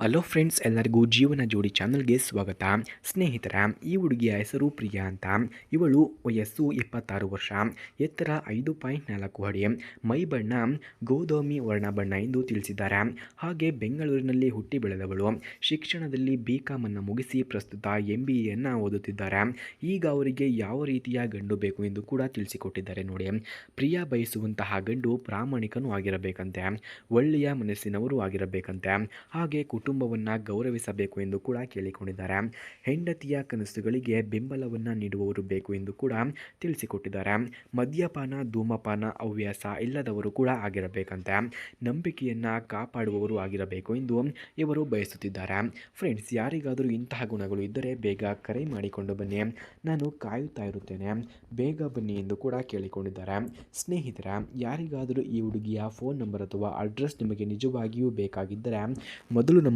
Hello friends ಎಲ್ಲರಿಗೂ ಜೀವನ ಜೋಡಿ ಚಾನಲ್ಗೆ ಸ್ವಾಗತ. ಸ್ನೇಹಿತರ, ಈ ಹುಡುಗಿಯ ಹೆಸರು ಪ್ರಿಯಾ ಅಂತ. ಇವಳು ವಯಸ್ಸು ಇಪ್ಪತ್ತಾರು ವರ್ಷ. ಎತ್ತರ ಐದು ಪಾಯಿಂಟ್ ನಾಲ್ಕು ಅಡಿ. ಮೈ ಬಣ್ಣ ಗೋಧೋಮಿ ವರ್ಣ ಬಣ್ಣ ಎಂದು ತಿಳಿಸಿದ್ದಾರೆ. ಹಾಗೆ ಬೆಂಗಳೂರಿನಲ್ಲಿ ಹುಟ್ಟಿ ಬೆಳೆದವಳು. ಶಿಕ್ಷಣದಲ್ಲಿ ಬಿ ಕಾಮನ್ನು ಮುಗಿಸಿ ಪ್ರಸ್ತುತ ಎಂ ಬಿ ಓದುತ್ತಿದ್ದಾರೆ. ಈಗ ಅವರಿಗೆ ಯಾವ ರೀತಿಯ ಗಂಡು ಬೇಕು ಎಂದು ಕೂಡ ತಿಳಿಸಿಕೊಟ್ಟಿದ್ದಾರೆ ನೋಡಿ. ಪ್ರಿಯಾ ಬಯಸುವಂತಹ ಗಂಡು ಪ್ರಾಮಾಣಿಕನೂ ಆಗಿರಬೇಕಂತೆ. ಒಳ್ಳೆಯ ಮನಸ್ಸಿನವರು ಆಗಿರಬೇಕಂತೆ. ಹಾಗೆ ಕುಟುಂಬವನ್ನು ಗೌರವಿಸಬೇಕು ಎಂದು ಕೂಡ ಕೇಳಿಕೊಂಡಿದ್ದಾರೆ. ಹೆಂಡತಿಯ ಕನಸುಗಳಿಗೆ ಬೆಂಬಲವನ್ನು ನೀಡುವವರು ಬೇಕು ಎಂದು ಕೂಡ ತಿಳಿಸಿಕೊಟ್ಟಿದ್ದಾರೆ. ಮದ್ಯಪಾನ, ಧೂಮಪಾನ, ಹವ್ಯಾಸ ಇಲ್ಲದವರು ಕೂಡ ಆಗಿರಬೇಕಂತೆ. ನಂಬಿಕೆಯನ್ನು ಕಾಪಾಡುವವರು ಆಗಿರಬೇಕು ಎಂದು ಇವರು ಬಯಸುತ್ತಿದ್ದಾರೆ. ಫ್ರೆಂಡ್ಸ್ ಯಾರಿಗಾದರೂ ಇಂತಹ ಗುಣಗಳು ಇದ್ದರೆ ಬೇಗ ಕರೆ ಮಾಡಿಕೊಂಡು ಬನ್ನಿ. ನಾನು ಕಾಯುತ್ತಾ ಇರುತ್ತೇನೆ. ಬೇಗ ಬನ್ನಿ ಎಂದು ಕೂಡ ಕೇಳಿಕೊಂಡಿದ್ದಾರೆ. ಸ್ನೇಹಿತರ, ಯಾರಿಗಾದರೂ ಈ ಹುಡುಗಿಯ ಫೋನ್ ನಂಬರ್ ಅಥವಾ ಅಡ್ರೆಸ್ ನಿಮಗೆ ನಿಜವಾಗಿಯೂ ಬೇಕಾಗಿದ್ದರೆ ಮೊದಲು ನಮ್ಮ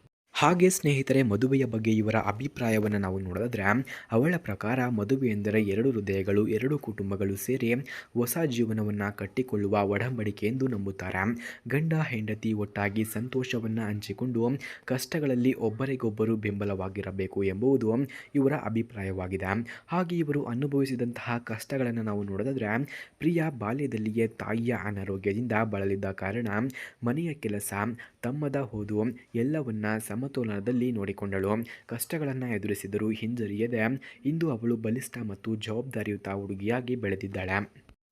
ಹಾಗೆ ಸ್ನೇಹಿತರೆ, ಮದುವೆಯ ಬಗ್ಗೆ ಇವರ ಅಭಿಪ್ರಾಯವನ್ನು ನಾವು ನೋಡಿದ್ರೆ ಅವಳ ಪ್ರಕಾರ ಮದುವೆ ಎಂದರೆ ಎರಡು ಹೃದಯಗಳು, ಎರಡು ಕುಟುಂಬಗಳು ಸೇರಿ ಹೊಸ ಜೀವನವನ್ನು ಕಟ್ಟಿಕೊಳ್ಳುವ ಒಡಂಬಡಿಕೆ ಎಂದು ನಂಬುತ್ತಾರೆ. ಗಂಡ, ಹೆಂಡತಿ ಒಟ್ಟಾಗಿ ಸಂತೋಷವನ್ನು ಹಂಚಿಕೊಂಡು ಕಷ್ಟಗಳಲ್ಲಿ ಒಬ್ಬರಿಗೊಬ್ಬರು ಬೆಂಬಲವಾಗಿರಬೇಕು ಎಂಬುದು ಇವರ ಅಭಿಪ್ರಾಯವಾಗಿದೆ. ಹಾಗೆ ಇವರು ಅನುಭವಿಸಿದಂತಹ ಕಷ್ಟಗಳನ್ನು ನಾವು ನೋಡಿದ್ರೆ ಪ್ರಿಯ ಬಾಲ್ಯದಲ್ಲಿಯೇ ತಾಯಿಯ ಅನಾರೋಗ್ಯದಿಂದ ಬಳಲಿದ್ದ ಕಾರಣ ಮನೆಯ ಕೆಲಸ, ತಮ್ಮದ ಹೋದು ಎಲ್ಲವನ್ನ ಸಮತೋಲನದಲ್ಲಿ ನೋಡಿಕೊಂಡಳು. ಕಷ್ಟಗಳನ್ನು ಎದುರಿಸಿದರೂ ಹಿಂಜರಿಯದೆ ಇಂದು ಅವಳು ಬಲಿಷ್ಠ ಮತ್ತು ಜವಾಬ್ದಾರಿಯುತ ಹುಡುಗಿಯಾಗಿ ಬೆಳೆದಿದ್ದಾಳೆ.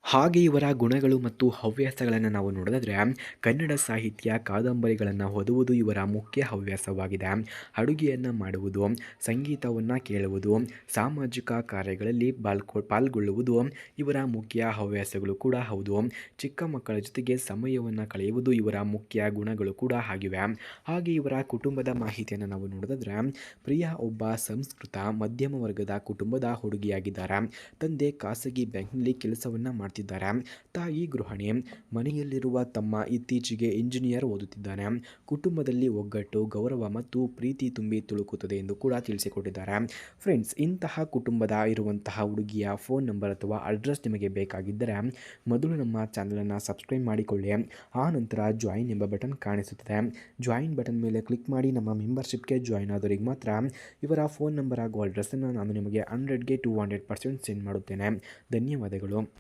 ಹಾಗೆ ಇವರ ಗುಣಗಳು ಮತ್ತು ಹವ್ಯಾಸಗಳನ್ನು ನಾವು ನೋಡಿದ್ರೆ ಕನ್ನಡ ಸಾಹಿತ್ಯ, ಕಾದಂಬರಿಗಳನ್ನು ಓದುವುದು ಇವರ ಮುಖ್ಯ ಹವ್ಯಾಸವಾಗಿದೆ. ಅಡುಗೆಯನ್ನು ಮಾಡುವುದು, ಸಂಗೀತವನ್ನು ಕೇಳುವುದು, ಸಾಮಾಜಿಕ ಕಾರ್ಯಗಳಲ್ಲಿ ಪಾಲ್ಕೊ, ಪಾಲ್ಗೊಳ್ಳುವುದು ಇವರ ಮುಖ್ಯ ಹವ್ಯಾಸಗಳು ಕೂಡ ಹೌದು. ಚಿಕ್ಕ ಮಕ್ಕಳ ಜೊತೆಗೆ ಸಮಯವನ್ನು ಕಳೆಯುವುದು ಇವರ ಮುಖ್ಯ ಗುಣಗಳು ಕೂಡ ಆಗಿವೆ. ಹಾಗೆ ಇವರ ಕುಟುಂಬದ ಮಾಹಿತಿಯನ್ನು ನಾವು ನೋಡಿದ್ರೆ ಪ್ರಿಯ ಒಬ್ಬ ಸಂಸ್ಕೃತ ಮಧ್ಯಮ ವರ್ಗದ ಕುಟುಂಬದ ಹುಡುಗಿಯಾಗಿದ್ದಾರೆ. ತಂದೆ ಖಾಸಗಿ ಬ್ಯಾಂಕ್ನಲ್ಲಿ ಕೆಲಸವನ್ನು ಮಾಡ್ತಿದ್ದಾರೆ ತಾಯಿ ಗೃಹಿಣಿ, ಮನೆಯಲ್ಲಿರುವ ತಮ್ಮ ಇತ್ತೀಚೆಗೆ ಇಂಜಿನಿಯರ್ ಓದುತ್ತಿದ್ದಾನೆ. ಕುಟುಂಬದಲ್ಲಿ ಒಗ್ಗಟ್ಟು, ಗೌರವ ಮತ್ತು ಪ್ರೀತಿ ತುಂಬಿ ತುಳುಕುತ್ತದೆ ಎಂದು ಕೂಡ ತಿಳಿಸಿಕೊಟ್ಟಿದ್ದಾರೆ. ಫ್ರೆಂಡ್ಸ್, ಇಂತಹ ಕುಟುಂಬದ ಇರುವಂತಹ ಹುಡುಗಿಯ ಫೋನ್ ನಂಬರ್ ಅಥವಾ ಅಡ್ರೆಸ್ ನಿಮಗೆ ಬೇಕಾಗಿದ್ದರೆ ಮೊದಲು ನಮ್ಮ ಚಾನಲನ್ನು ಸಬ್ಸ್ಕ್ರೈಬ್ ಮಾಡಿಕೊಳ್ಳಿ. ಆ ನಂತರ ಜಾಯಿನ್ ಎಂಬ ಬಟನ್ ಕಾಣಿಸುತ್ತದೆ. ಜಾಯಿನ್ ಬಟನ್ ಮೇಲೆ ಕ್ಲಿಕ್ ಮಾಡಿ ನಮ್ಮ ಮೆಂಬರ್ಶಿಪ್ಗೆ ಜಾಯಿನ್ ಆದವರಿಗೆ ಮಾತ್ರ ಇವರ ಫೋನ್ ನಂಬರ್ ಹಾಗೂ ಅಡ್ರೆಸ್ಸನ್ನು ನಾನು ನಿಮಗೆ ಹಂಡ್ರೆಡ್ಗೆ ಟೂ ಹಂಡ್ರೆಡ್ ಪರ್ಸೆಂಟ್ ಸೆಂಡ್ ಮಾಡುತ್ತೇನೆ. ಧನ್ಯವಾದಗಳು.